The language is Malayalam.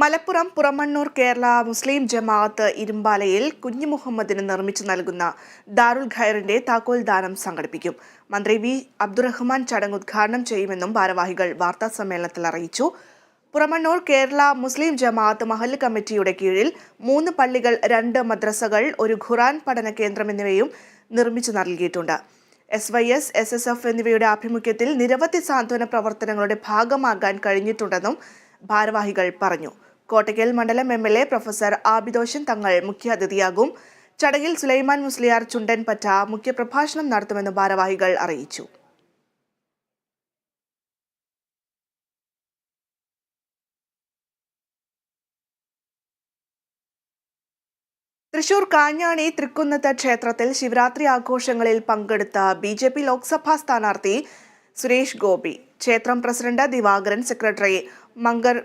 മലപ്പുറം പുറമണ്ണൂർ കേരള മുസ്ലിം ജമാഅത്ത് ഇരുമ്പാലയിൽ കുഞ്ഞു മുഹമ്മദിന് നിർമ്മിച്ചു നൽകുന്ന ദാരുൽ ഖൈറിന്റെ താക്കോൽ ദാനം സംഘടിപ്പിക്കും. മന്ത്രി വി. അബ്ദുറഹ്മാൻ ചടങ്ങ് ഉദ്ഘാടനം ചെയ്യുമെന്നും ഭാരവാഹികൾ വാർത്താ സമ്മേളനത്തിൽ അറിയിച്ചു. പുറമണ്ണൂർ കേരള മുസ്ലിം ജമാഅത്ത് മഹല്ല് കമ്മിറ്റിയുടെ കീഴിൽ മൂന്ന് പള്ളികൾ രണ്ട് മദ്രസകൾ ഒരു ഖുറാൻ പഠന കേന്ദ്രം എന്നിവയും നിർമ്മിച്ചു നൽകിയിട്ടുണ്ട്. S Y S S S F എന്നിവയുടെ ആഭിമുഖ്യത്തിൽ നിരവധി സാന്ത്വന പ്രവർത്തനങ്ങളുടെ ഭാഗമാകാൻ കഴിഞ്ഞിട്ടുണ്ടെന്നും ഭാരവാഹികൾ പറഞ്ഞു. കോട്ടയ്ക്കൽ മണ്ഡലം M L A professor Abid Hussain Thangal മുഖ്യാതിഥിയാകും ചടങ്ങിൽ സുലൈമാൻ മുസ്ലിയാർ ചുണ്ടൻ പറ്റ മുഖ്യപ്രഭാഷണം നടത്തുമെന്ന് ഭാരവാഹികൾ അറിയിച്ചു. തൃശൂർ കാഞ്ഞാണി തൃക്കുന്നത്ത് ക്ഷേത്രത്തിൽ ശിവരാത്രി ആഘോഷങ്ങളിൽ പങ്കെടുത്ത ബി ജെ പി ലോക്സഭാ സ്ഥാനാർത്ഥി സുരേഷ് ഗോപി ക്ഷേത്രം പ്രസിഡന്റ് ദിവാകരൻ സെക്രട്ടറി മങ്കർ